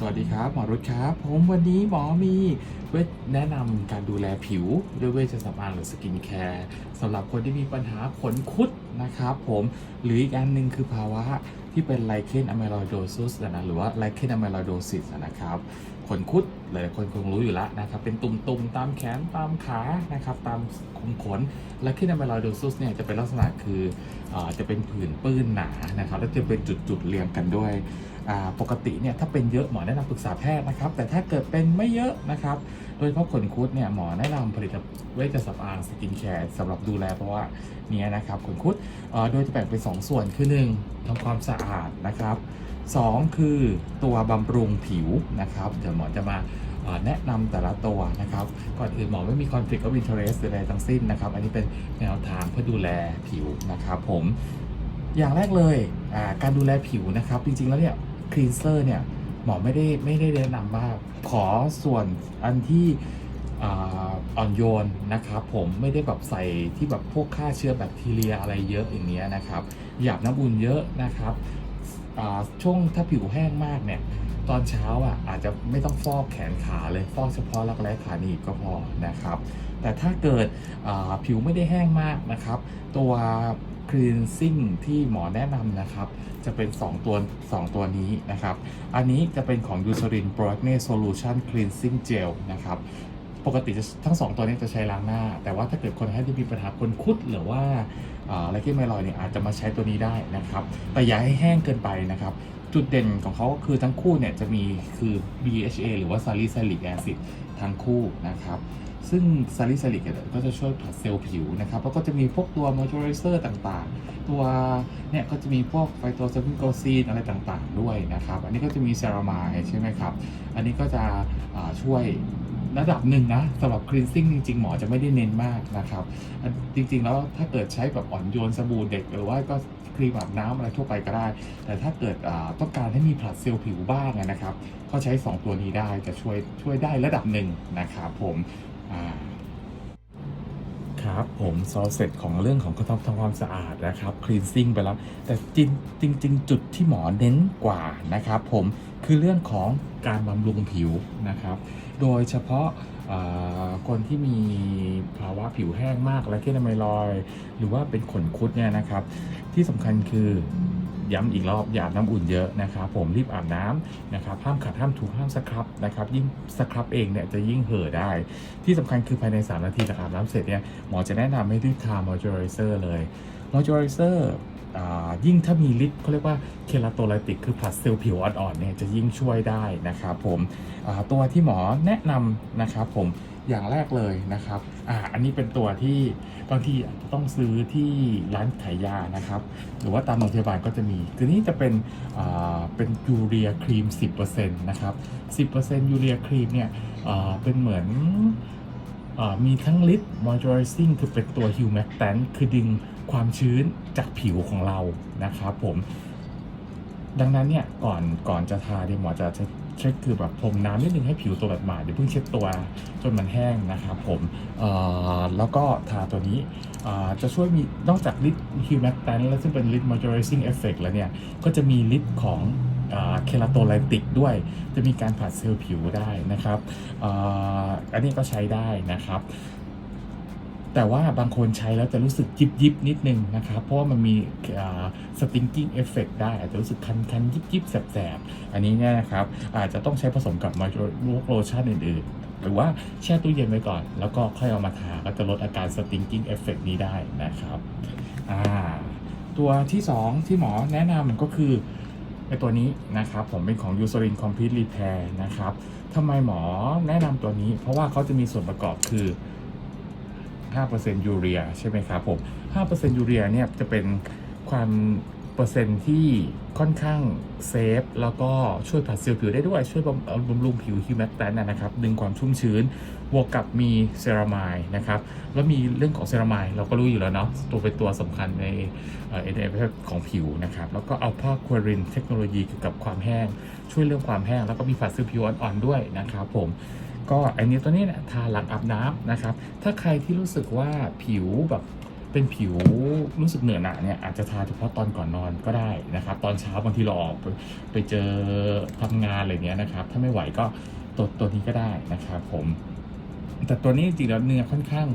สวัสดีครับหมอรุตครับ ผมวันนี้หมอมีเวทแนะนำการดูแลผิวด้วยเวชสำอางหรือสกินแคร์สำหรับคนที่มีปัญหาขนคุดนะครับผมหรืออีกอันหนึ่งคือภาวะที่เป็นไลเคนอะม l ล d o โดสนะหรือว่าไลเคนอะม l ล d o โดซิสนะครับขนคุดหลายคนคงรู้อยู่แล้วนะครับ เป็นตุ่มๆตามแขนตามขานะครับ ตามขนขนไลเคนอะ m มล d o โดซิสเนี่ยจะเป็นลักษณะคืออจะเป็นผื่นปื้นหนานะครับ แล้วจะเป็นจุดๆเรียงกันด้วย ปกติเนี่ยถ้าเป็นเยอะหมอแนะนำปรึกษาแพทย์นะครับ แต่ถ้าเกิดเป็นไม่เยอะนะครับ โดยเฉพาะขนคุดเนี่ยหมอแนะนำผลิตเวชสำอางสกินแคร์สำหรับดูแลเพราะว่าเนี่ยนะครับขนคุดโดยจะแบ่งเป็น 2 ส่วนคือ 1ทำความสะอาดนะครับ 2 คือตัวบำรุงผิวนะครับ เดี๋ยวหมอจะมาแนะนำแต่ละตัวนะครับ ก่อนอื่นหมอไม่มี conflict of interest ใดๆทั้งสิ้นนะครับ อันนี้เป็นแนวทางเพื่อดูแลผิวนะครับผมอย่างแรกเลยการดูแลผิวนะครับ จริงๆแล้วเนี่ย คลีนเซอร์เนี่ยหมอไม่ได้ไม่ได้แนะนำว่าขอส่วนอันที่อ่อนโยนนะครับผมไม่ได้แบบใส่ที่แบบพวกฆ่าเชื้อแบคทีเรียอะไรเยอะอย่างเงี้ยนะครับหยาบน้ำอุ่นเยอะนะครับช่วงถ้าผิวแห้งมากเนี่ยตอนเช้าอะอาจจะไม่ต้องฟอกแขนขาเลยฟอกเฉพาะรักแร้ขาหนีบก็พอนะครับ แต่ถ้าเกิดผิวไม่ได้แห้งมากนะครับ ตัว cleansing ที่หมอแนะนำนะครับ จะเป็น 2 ตัว 2 ตัวนี้นะครับ อันนี้จะเป็นของ Eucerin Pro Acne Solution Cleansing Gel นะครับปกติจะทั้ง 2 ตัวนี้จะใช้ล้างหน้า แต่ว่าถ้าเกิดคนให้ที่มีปัญหาคนคุดหรือว่าอะไรที่ไม่ลอยเนี่ยอาจจะมาใช้ตัวนี้ได้นะครับ แต่อย่าให้แห้งเกินไปนะครับ จุดเด่นของเขาก็คือทั้งคู่เนี่ยจะมีคือ BHA หรือว่า salicylic acid ทั้งคู่นะครับ ซึ่งซาลิซิลิกก็จะช่วยผลัดเซลล์ผิวนะครับ แล้วก็จะมีพวกตัวมอยเจอไรเซอร์ต่างๆ ตัวเนี่ยก็จะมีพวกไฟโตซาฟินโกซีนอะไรต่างๆ ด้วยนะครับ อันนี้ก็จะมีเซรามายใช่ไหมครับ อันนี้ก็จะช่วยระดับหนึ่งนะสำหรับคลีนซิ่งจริง ๆ หมอจะไม่ได้เน้นมากนะครับ จริง ๆ แล้วถ้าเกิดใช้แบบอ่อนโยนสบู่เด็ก หรือว่าก็ครีมอาบน้ำอะไรทั่วไปก็ได้ แต่ถ้าเกิดต้องการให้มีผลัดเซลล์ผิวบ้างนะครับ ก็ใช้ 2 ตัวนี้ได้จะช่วยช่วยได้ระดับหนึ่งนะครับผม ครับ ผมซอเสร็จของเรื่องของการทำทำความสะอาดนะครับคลีนซิ่งไปแล้ว แต่จริงจริงจรงจุดที่หมอเน้นกว่านะครับ ผมคือเรื่องของการบำรุงผิวนะครับ โดยเฉพาะคนที่มีภาวะผิวแห้งมากและเคลไมลอย หรือว่าเป็นขนคุดเนี่ยนะครับ ที่สำคัญคือ ย้ำอีกรอบอย่าอาบน้ำอุ่นเยอะนะครับผมรีบอาบน้ำนะครับห้ามขัดห้ามถูห้ามสครับนะครับยิ่งสครับเองเนี่ยจะยิ่งเห่อได้ ที่สำคัญคือภายใน 3 นาทีหลังอาบน้ำเสร็จเนี่ยหมอจะแนะนำให้รีบทามอยเจอไรเซอร์เลยมอยเจอไรเซอร์ยิ่งถ้ามีฤทธิ์เขาเรียกว่าเคลาโตไลติกคือผลัดเซลล์ผิวอ่อนๆเนี่ยจะยิ่งช่วยได้นะครับผมอ่าตัวที่หมอแนะนำนะครับผม อย่างแรกเลยนะครับอ่าอันนี้เป็นตัวที่บางทีต้องซื้อที่ร้านขายยานะครับ หรือว่าตามโรงพยาบาลก็จะมีคือนี้จะเป็นอ่าเป็นยูเรียครีม 10%นะครับ 10%ยูเรียครีมเนี่ยอ่าเป็นเหมือนอ่ามีทั้งลิป moisturizing คือเป็นตัว humectant คือดึงความชื้นจากผิวของเรานะครับผมดังนั้นเนี่ยก่อนก่อนจะทาเนี่ยหมอจะ เช็คคือแบบพรมน้ำนิดนึงให้ผิวตัวแบบหมาเดี๋ยวเพิ่งเช็ดตัวจนมันแห้งนะครับผมแล้วก็ทาตัวนี้จะช่วยมีนอกจากลิปฮิวแมกแตนแล้วซึ่งเป็นลิป moisturizing effect แล้วเนี่ย ก็จะมีลิปของเคลาโตไลติกด้วย จะมีการผัดเซลล์ผิวได้นะครับออันนี้ก็ใช้ได้นะครับ แต่ว่าบางคนใช้แล้วจะรู้สึกยิบยิบๆนิดนึงนะครับ เพราะว่ามันมีสติงกิ้งเอฟเฟกได้ อาจจะรู้สึกคันคันยิบยิบๆแสบแสบๆอันนี้เนี่ยนะครับอาจจะต้องใช้ผสมกับมอยโลชั่นอื่นๆ หรือว่าแช่ตู้เย็นไว้ก่อน แล้วก็ค่อยเอามาทาก็จะลดอาการสติงกิ้งเอฟเฟกนี้ได้นะครับอ่าตัวที่ 2 ที่หมอแนะนำก็คือไอตัวนี้นะครับผมเป็นของ Eucerin Complete Repair นะครับทำไมหมอแนะนำตัวนี้ เพราะว่าเขาจะมีส่วนประกอบคือ 5%ยูเรียใช่ไหมครับผม5%ยูเรียเนี่ยจะเป็นความเปอร์เซ็นต์ที่ค่อนข้างเซฟแล้วก็ช่วยผัดเซลล์ผิวได้ด้วยช่วยบำบำรุงผิวฮิวแมกแตนนะครับ ดึงความชุ่มชื้นบวกกับมีเซรามายนะครับ แล้วมีเรื่องของเซรามายเราก็รู้อยู่แล้วเนาะตัวเป็นตัวสำคัญในเอ็นเอฟของผิวนะครับ แล้วก็เอาผ้าควอรินเทคโนโลยีเกี่ยวกับความแห้ง ช่วยเรื่องความแห้ง แล้วก็มีผัดเซลล์ผิวอ่อนๆด้วยนะครับผม ก็อันนี้ตัวนี้เนี่ยทาหลังอาบน้ำนะครับ ถ้าใครที่รู้สึกว่าผิวแบบเป็นผิวรู้สึกเหนื่อยหนาเนี่ยอาจจะทาเฉพาะตอนก่อนนอนก็ได้นะครับ ตอนเช้าบางทีเราออกไปไปเจอทำงานอะไรเงี้ยนะครับ ถ้าไม่ไหวก็ตัวตัวนี้ก็ได้นะครับผมแต่ตัวนี้จริงๆแล้วเนื้อค่อนข้าง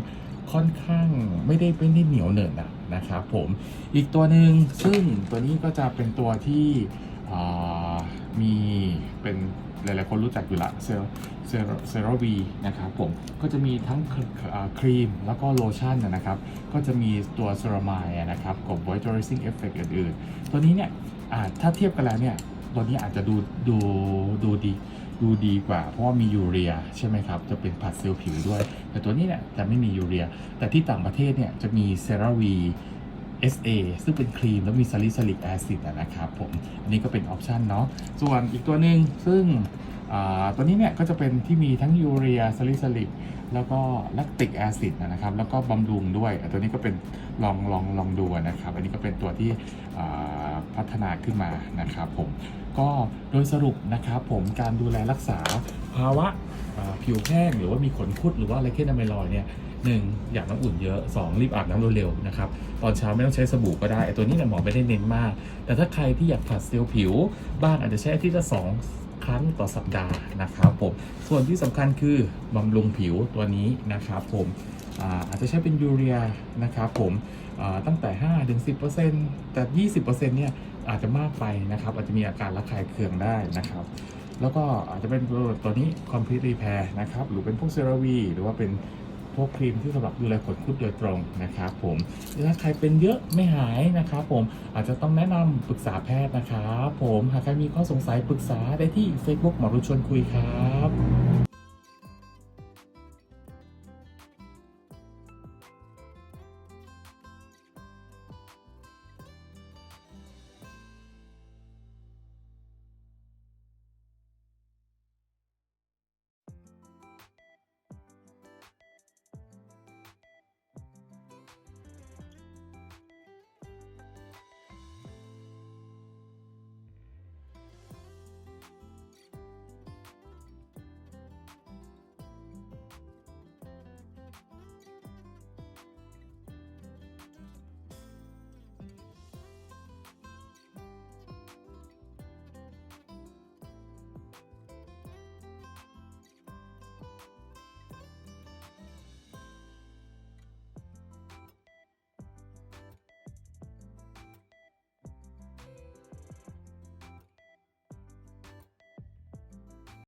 ค่อนข้างไม่ได้ไม่ได้เหนียวเหนอะนะนะครับผมอีกตัวหนึ่งซึ่งตัวนี้ก็จะเป็นตัวที่มีเป็น หลายๆคนรู้จักอยู่ละเซลเซเซรวีนะครับผมก็จะมีทั้งครีมแล้วก็โลชั่นนะครับ ก็จะมีตัวเซรามายนะครับกับ moisturizing effect อื่นๆ ตัวนี้เนี่ยถ้าเทียบกันแล้วเนี่ยตัวนี้อาจจะดูดูดูดีดูดีกว่า เพราะว่ามียูเรียใช่ไหมครับ จะเป็นผัดเซลล์ผิวด้วย แต่ตัวนี้เนี่ยจะไม่มียูเรีย แต่ที่ต่างประเทศเนี่ยจะมีเซราวี SA ซึ่งเป็นครีมแล้วมีซาลิซิลิกแอซิดนะครับผม อันนี้ก็เป็นออปชันเนาะ ส่วนอีกตัวหนึ่งซึ่งตัวนี้เนี่ยก็จะเป็นที่มีทั้งยูเรียซาลิซิลิกแล้วก็แลคติกแอซิดนะครับ แล้วก็บำรุงด้วย ตัวนี้ก็เป็นลองลองลองดูนะครับ อันนี้ก็เป็นตัวที่พัฒนาขึ้นมานะครับผม ก็โดยสรุปนะครับผมการดูแลรักษา ภาวะผิวแห้งหรือว่ามีขนคุดหรือว่าอะไรเคนอะไมลอยเนี่ยหนึ่งอยากน้ำอุ่นเยอะ 2 รีบอาบน้ำเร็วๆนะครับ ตอนเช้าไม่ต้องใช้สบู่ก็ได้ตัวนี้เนี่ยหมอไม่ได้เน้นมาก แต่ถ้าใครที่อยากผัดเซลล์ผิว บ้างอาจจะใช้อาทิตย์ละสองครั้งต่อสัปดาห์นะครับผมส่วนที่สำคัญคือบำรุงผิวตัวนี้นะครับผมอาอาจจะใช้เป็นยูเรียนะครับผมตั้งแต่5ถึง10%แต่ 20%เนี่ยอาจจะมากไปนะครับ อาจจะมีอาการระคายเคืองได้นะครับ แล้วก็อาจจะเป็นตัวนี้คอมพิวต์รีแพร์นะครับ หรือเป็นพวกเซราวีหรือว่าเป็นพวกครีมที่สำหรับดูแลขนคุดโดยตรงนะครับผมถ้าใครเป็นเยอะไม่หายนะครับผมอาจจะต้องแนะนำปรึกษาแพทย์นะครับผมหากใครมีข้อสงสัยปรึกษาได้ที่ Facebook หมอรุชวนคุยครับ